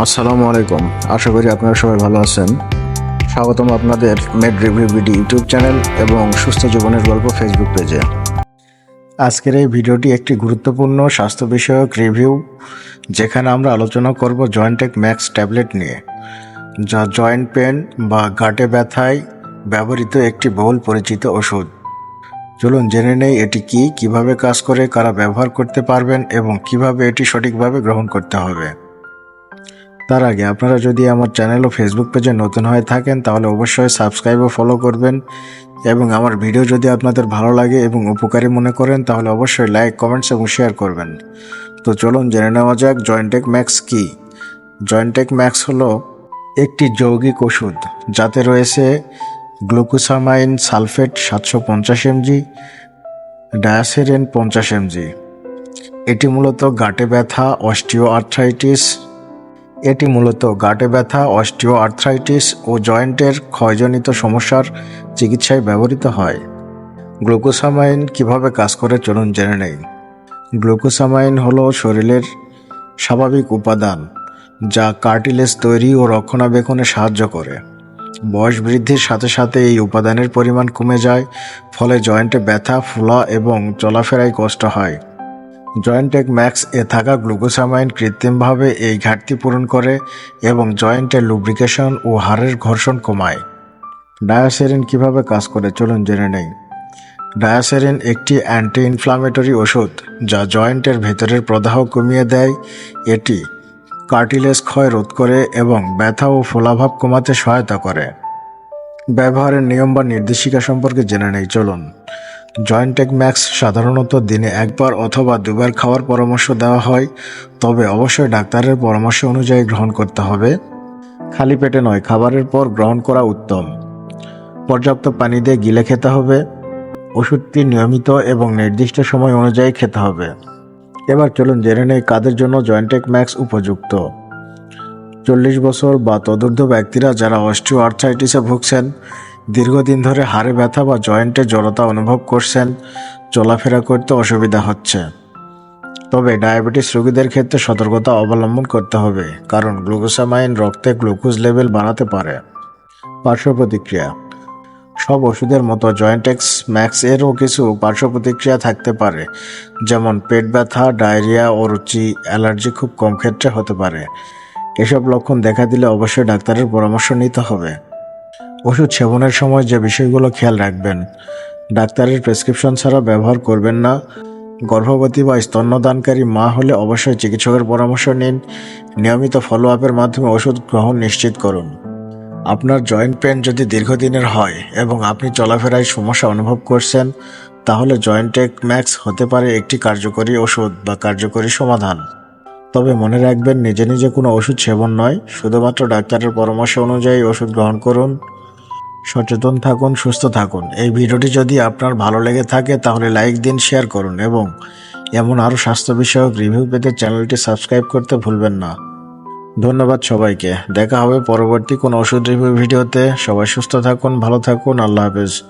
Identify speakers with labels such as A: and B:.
A: আসসালামু আলাইকুম। আশা করি আপনারা সবাই ভালো আছেন। স্বাগতম আপনাদের Med Review BD YouTube channel এবং সুস্থ জীবনের গল্প ফেসবুক পেজে আজকের এই ভিডিওটি একটি গুরুত্বপূর্ণ স্বাস্থ্য বিষয়ক রিভিউ যেখানে আমরা আলোচনা করব জয়েন্টেক ম্যাক্স ট্যাবলেট নিয়ে। যা জয়েন্ট পেন বা গাঁটে ব্যথায় ব্যবহৃত একটি বহুল পরিচিত ওষুধ। চলুন জেনে নেই এটি কি, কীভাবে কাজ করে, কারা ব্যবহার করতে পারবেন এবং কীভাবে এটি সঠিকভাবে গ্রহণ করতে হবে। তার আগে আপনারা যদি আমার চ্যানেল ও ফেসবুক পেজে নতুন হয়ে থাকেন, তাহলে অবশ্যই সাবস্ক্রাইব ও ফলো করবেন। এবং আমার ভিডিও যদি আপনাদের ভালো লাগে এবং উপকারী মনে করেন, তাহলে অবশ্যই লাইক কমেন্টস এবং শেয়ার করবেন। তো চলুন জেনে নেওয়া যাক জয়েন্টেক ম্যাক্স কি। জয়েন্টেক ম্যাক্স হলো একটি যৌগিক ওষুধ, যাতে রয়েছে গ্লুকোসামাইন সালফেট সাতশো পঞ্চাশ এমজি, ডায়াসেরেন পঞ্চাশ এমজি। এটি মূলত গাঁটে ব্যথা অস্টিও আর্থ্রাইটিস এটি মূলত গাঁটে ব্যথা অস্টিও আর্থ্রাইটিস ও জয়েন্টের ক্ষয়জনিত সমস্যার চিকিৎসায় ব্যবহৃত হয়। গ্লুকোসামাইন কীভাবে কাজ করে চলুন জেনে নেই। গ্লুকোসামাইন হলো শরীরের স্বাভাবিক উপাদান, যা কার্টিলেজ তৈরি ও রক্ষণাবেক্ষণে সাহায্য করে। বয়স বৃদ্ধির সাথে সাথে এই উপাদানের পরিমাণ কমে যায়, ফলে জয়েন্টে ব্যথা, ফোলা এবং চলাফেরায় কষ্ট হয়। জয়েন্টেক ম্যাক্স এ থাকা গ্লুকোসামাইন কৃত্রিমভাবে এই ঘাটতি পূরণ করে এবং জয়েন্টের লুব্রিকেশন ও হাড়ের ঘর্ষণ কমায়। ডায়াসেরিন কীভাবে কাজ করে চলুন জেনে নেই। ডায়াসেরিন একটি অ্যান্টি ইনফ্লামেটরি ওষুধ যা জয়েন্টের ভেতরের প্রদাহ কমিয়ে দেয়। এটি কার্টিলেজ ক্ষয় রোধ করে এবং ব্যথা ও ফোলাভাব কমাতে সহায়তা করে। ব্যবহারের নিয়ম বা নির্দেশিকা সম্পর্কে জেনে নেই, চলুন। জয়েন্টেক ম্যাক্স সাধারণত দিনে একবার অথবা দুবার খাওয়ার পরামর্শ দেওয়া হয়, তবে অবশ্যই ডাক্তারের পরামর্শ অনুযায়ী গ্রহণ করতে হবে। খালি পেটে নয়, খাবারের পর গ্রহণ করা উত্তম। পর্যাপ্ত পানি দিয়ে গিলে খেতে হবে। ওষুধটি নিয়মিত এবং নির্দিষ্ট সময় অনুযায়ী খেতে হবে। এবার চলুন জেনে নেই কাদের জন্য জয়েন্টেক ম্যাক্স উপযুক্ত। চল্লিশ বছর বা তদুর্ধ ব্যক্তিরা যারা অস্টিও আর্থ্রাইটিসে ভুগছেন দীর্ঘদিন ধরে হাড়ে ব্যথা বা জয়েন্টে জড়তা অনুভব করছেন, চলাফেরা করতে অসুবিধা হচ্ছে। তবে ডায়াবেটিস রোগীদের ক্ষেত্রে সতর্কতা অবলম্বন করতে হবে, কারণ গ্লুকোসামাইন রক্তে গ্লুকোজ লেভেল বাড়াতে পারে। পার্শ্ব প্রতিক্রিয়া। সব ওষুধের মতো জয়েন্টেক্স, ম্যাক্স এরও কিছু পার্শ্ব প্রতিক্রিয়া থাকতে পারে, যেমন পেট ব্যথা, ডায়রিয়া ও রুচি অ্যালার্জি খুব কম ক্ষেত্রে হতে পারে। এসব লক্ষণ দেখা দিলে অবশ্যই ডাক্তারের পরামর্শ নিতে হবে। ওষুধ সেবনের সময় যে বিষয়গুলো খেয়াল রাখবেন। ডাক্তারের প্রেসক্রিপশন ছাড়া ব্যবহার করবেন না। গর্ভবতী বা স্তন্যদানকারী মা হলে অবশ্যই চিকিৎসকের পরামর্শ নিন। নিয়মিত ফলো আপের মাধ্যমে ওষুধ গ্রহণ নিশ্চিত করুন। আপনার জয়েন্ট পেন যদি দীর্ঘদিনের হয় এবং আপনি চলাফেরায় সমস্যা অনুভব করছেন, তাহলে জয়েন্টেক ম্যাক্স হতে পারে একটি কার্যকরী ওষুধ বা কার্যকরী সমাধান। তবে মনে রাখবেন, নিজে নিজে কোনো ওষুধ সেবন নয়। শুধুমাত্র ডাক্তারের পরামর্শ অনুযায়ী ওষুধ গ্রহণ করুন। সচেতন থাকুন, সুস্থ থাকুন। এই ভিডিওটি যদি আপনার ভালো লেগে থাকে, তাহলে লাইক দিন, শেয়ার করুন এবং এমন আরও স্বাস্থ্য বিষয়ক রিভিউ পেতে চ্যানেলটি সাবস্ক্রাইব করতে ভুলবেন না। ধন্যবাদ সবাইকে। দেখা হবে পরবর্তী কোনো ওষুধ রিভিউ ভিডিওতে। সবাই সুস্থ থাকুন, ভালো থাকুন। আল্লাহ হাফেজ।